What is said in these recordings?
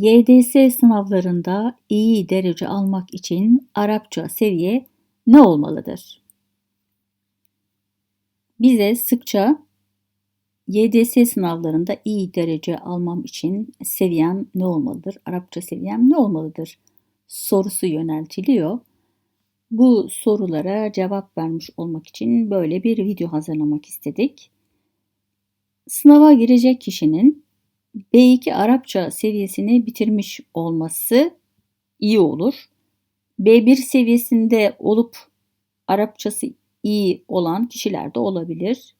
YDS sınavlarında iyi derece almak için Arapça seviye ne olmalıdır? Bize sıkça YDS sınavlarında iyi derece almam için seviyem ne olmalıdır? Arapça seviyem ne olmalıdır? sorusu yöneltiliyor. Bu sorulara cevap vermiş olmak için böyle bir video hazırlamak istedik. Sınava girecek kişinin B2 Arapça seviyesini bitirmiş olması iyi olur. B1 seviyesinde olup Arapçası iyi olan kişiler de olabilir.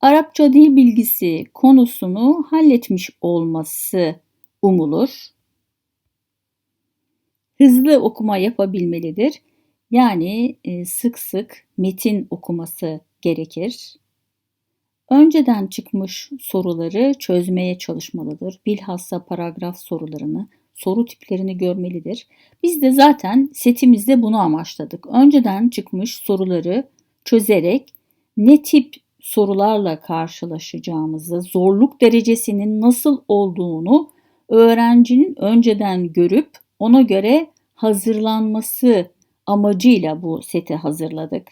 Arapça dil bilgisi konusunu halletmiş olması umulur. Hızlı okuma yapabilmelidir. Yani e, sık sık metin okuması gerekir. Önceden çıkmış soruları çözmeye çalışmalıdır. Bilhassa paragraf sorularını, soru tiplerini görmelidir. Biz de zaten setimizde bunu amaçladık. Önceden çıkmış soruları çözerek ne tip sorularla karşılaşacağımızı, zorluk derecesinin nasıl olduğunu öğrencinin önceden görüp ona göre hazırlanması amacıyla bu seti hazırladık.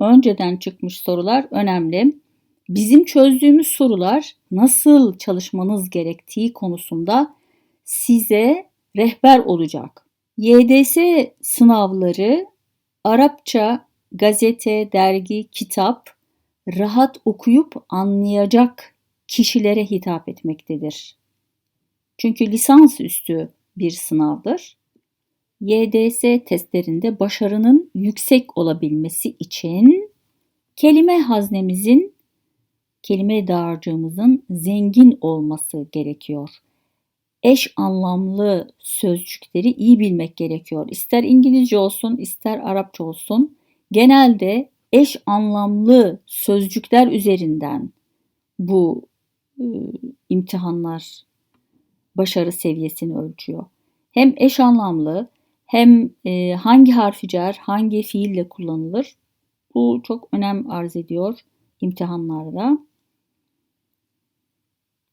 Önceden çıkmış sorular önemli. Bizim çözdüğümüz sorular nasıl çalışmanız gerektiği konusunda size rehber olacak. YDS sınavları Arapça gazete, dergi, kitap rahat okuyup anlayacak kişilere hitap etmektedir. Çünkü lisans üstü bir sınavdır. YDS testlerinde başarının yüksek olabilmesi için kelime haznemizin, kelime dağarcığımızın zengin olması gerekiyor. Eş anlamlı sözcükleri iyi bilmek gerekiyor. İster İngilizce olsun, ister Arapça olsun. Genelde eş anlamlı sözcükler üzerinden bu e, imtihanlar başarı seviyesini ölçüyor. Hem eş anlamlı hem e, hangi harfi cer, hangi fiille kullanılır bu çok önem arz ediyor imtihanlarda.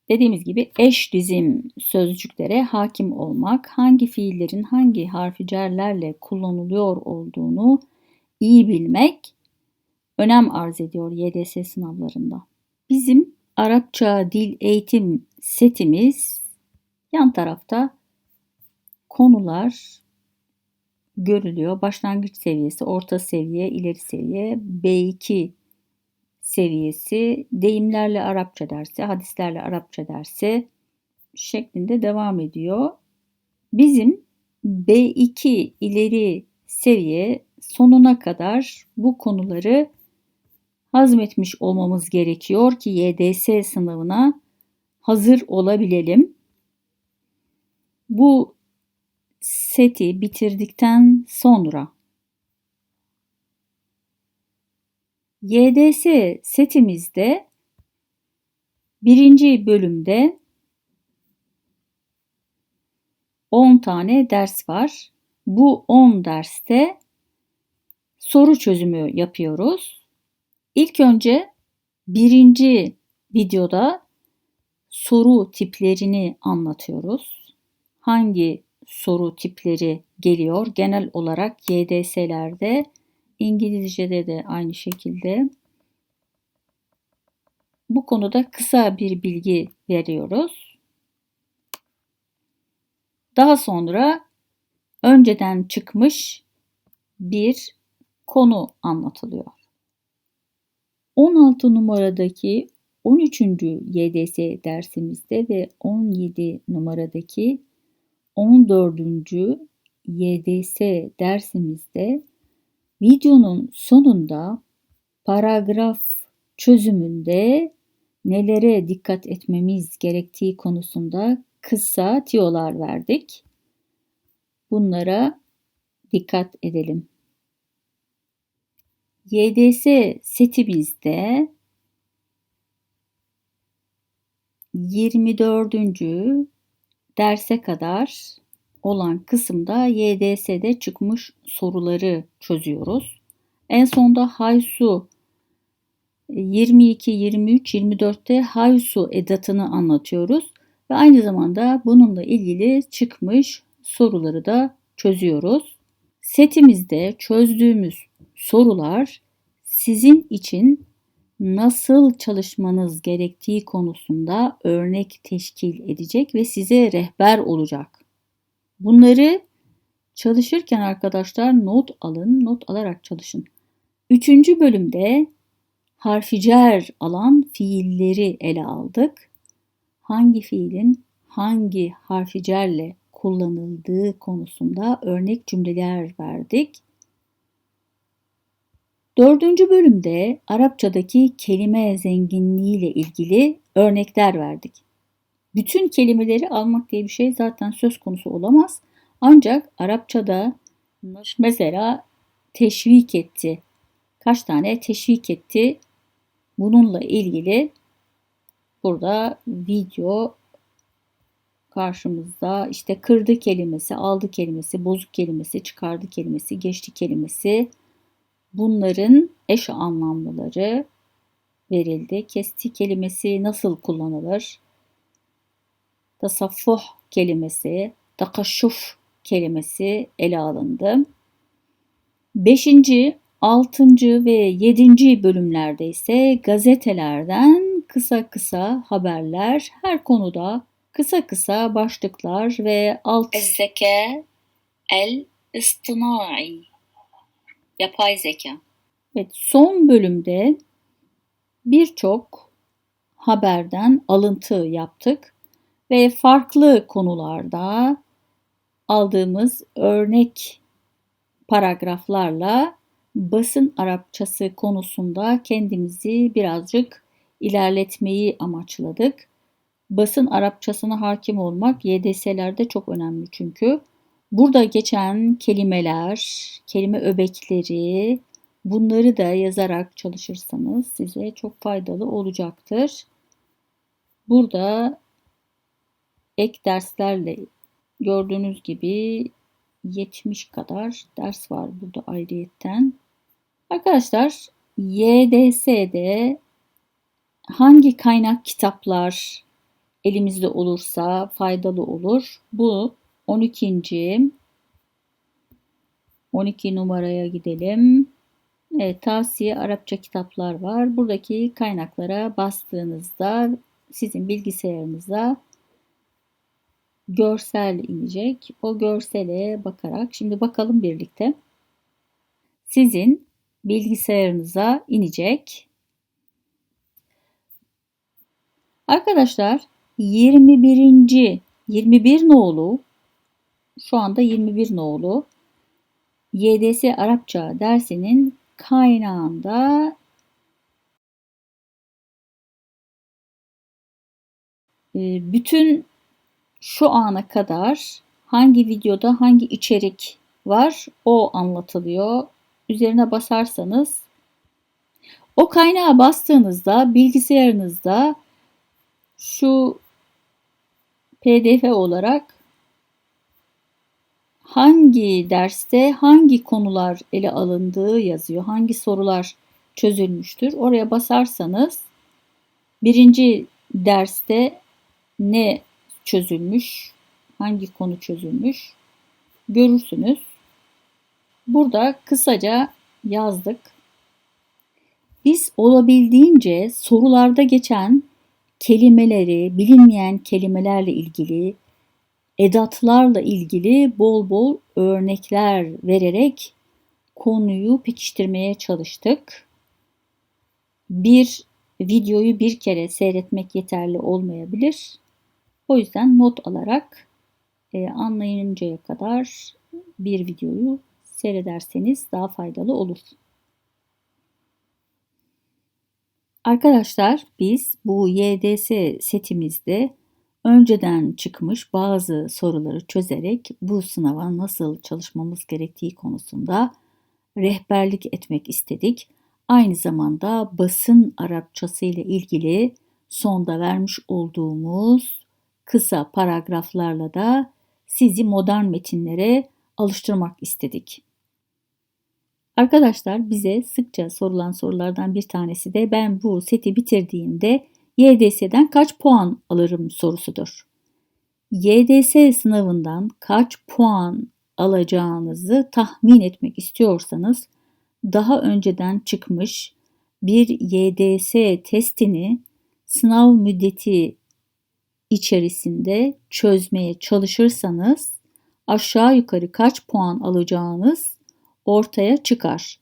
Dediğimiz gibi eş dizim sözcüklere hakim olmak, hangi fiillerin hangi harfi cerlerle kullanılıyor olduğunu iyi bilmek önem arz ediyor YDS sınavlarında. Bizim Arapça dil eğitim setimiz yan tarafta konular görülüyor. Başlangıç seviyesi, orta seviye, ileri seviye, B2 seviyesi, deyimlerle Arapça dersi, hadislerle Arapça dersi şeklinde devam ediyor. Bizim B2 ileri seviye sonuna kadar bu konuları hazmetmiş olmamız gerekiyor ki YDS sınavına hazır olabilelim. Bu seti bitirdikten sonra YDS setimizde birinci bölümde 10 tane ders var. Bu 10 derste soru çözümü yapıyoruz. İlk önce birinci videoda soru tiplerini anlatıyoruz. Hangi soru tipleri geliyor? Genel olarak YDS'lerde, İngilizce'de de aynı şekilde. Bu konuda kısa bir bilgi veriyoruz. Daha sonra önceden çıkmış bir konu anlatılıyor. 16 numaradaki 13. YDS dersimizde ve 17 numaradaki 14. YDS dersimizde videonun sonunda paragraf çözümünde nelere dikkat etmemiz gerektiği konusunda kısa tiyolar verdik. Bunlara dikkat edelim. YDS setimizde 24. derse kadar olan kısımda YDS'de çıkmış soruları çözüyoruz. En sonda Haysu 22, 23, 24'te Haysu edatını anlatıyoruz. Ve aynı zamanda bununla ilgili çıkmış soruları da çözüyoruz. Setimizde çözdüğümüz sorular sizin için nasıl çalışmanız gerektiği konusunda örnek teşkil edecek ve size rehber olacak. Bunları çalışırken arkadaşlar not alın, not alarak çalışın. Üçüncü bölümde harficer alan fiilleri ele aldık. Hangi fiilin hangi harficerle kullanıldığı konusunda örnek cümleler verdik. Dördüncü bölümde Arapçadaki kelime zenginliği ile ilgili örnekler verdik. Bütün kelimeleri almak diye bir şey zaten söz konusu olamaz. Ancak Arapçada mesela teşvik etti. Kaç tane teşvik etti? Bununla ilgili burada video karşımızda işte kırdı kelimesi, aldı kelimesi, bozuk kelimesi, çıkardı kelimesi, geçti kelimesi bunların eş anlamlıları verildi. Kesti kelimesi nasıl kullanılır? tasaffuh kelimesi, takaşuf kelimesi ele alındı. Beşinci, altıncı ve yedinci bölümlerde ise gazetelerden kısa kısa haberler, her konuda kısa kısa başlıklar ve alt... Zeka el istinai Yapay zeka. Evet, son bölümde birçok haberden alıntı yaptık ve farklı konularda aldığımız örnek paragraflarla basın Arapçası konusunda kendimizi birazcık ilerletmeyi amaçladık. Basın Arapçasına hakim olmak YDS'lerde çok önemli çünkü. Burada geçen kelimeler, kelime öbekleri bunları da yazarak çalışırsanız size çok faydalı olacaktır. Burada ek derslerle gördüğünüz gibi 70 kadar ders var burada ayrıyetten. Arkadaşlar YDS'de hangi kaynak kitaplar elimizde olursa faydalı olur. Bu 12. 12 numaraya gidelim. Evet, tavsiye Arapça kitaplar var. Buradaki kaynaklara bastığınızda sizin bilgisayarınıza görsel inecek. O görsele bakarak şimdi bakalım birlikte. Sizin bilgisayarınıza inecek. Arkadaşlar 21. 21 nolu şu anda 21 nolu YDS Arapça dersinin kaynağında e, bütün şu ana kadar hangi videoda hangi içerik var o anlatılıyor. Üzerine basarsanız o kaynağa bastığınızda bilgisayarınızda şu PDF olarak hangi derste hangi konular ele alındığı yazıyor. Hangi sorular çözülmüştür. Oraya basarsanız birinci derste ne çözülmüş, hangi konu çözülmüş görürsünüz. Burada kısaca yazdık. Biz olabildiğince sorularda geçen kelimeleri, bilinmeyen kelimelerle ilgili edatlarla ilgili bol bol örnekler vererek konuyu pekiştirmeye çalıştık. Bir videoyu bir kere seyretmek yeterli olmayabilir. O yüzden not alarak e, anlayıncaya kadar bir videoyu seyrederseniz daha faydalı olur. Arkadaşlar biz bu YDS setimizde önceden çıkmış bazı soruları çözerek bu sınava nasıl çalışmamız gerektiği konusunda rehberlik etmek istedik. Aynı zamanda basın Arapçası ile ilgili sonda vermiş olduğumuz kısa paragraflarla da sizi modern metinlere alıştırmak istedik. Arkadaşlar bize sıkça sorulan sorulardan bir tanesi de ben bu seti bitirdiğimde YDS'den kaç puan alırım sorusudur. YDS sınavından kaç puan alacağınızı tahmin etmek istiyorsanız daha önceden çıkmış bir YDS testini sınav müddeti içerisinde çözmeye çalışırsanız aşağı yukarı kaç puan alacağınız ortaya çıkar.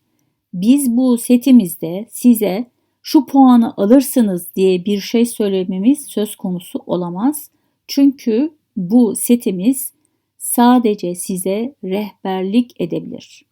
Biz bu setimizde size şu puanı alırsınız diye bir şey söylememiz söz konusu olamaz. Çünkü bu setimiz sadece size rehberlik edebilir.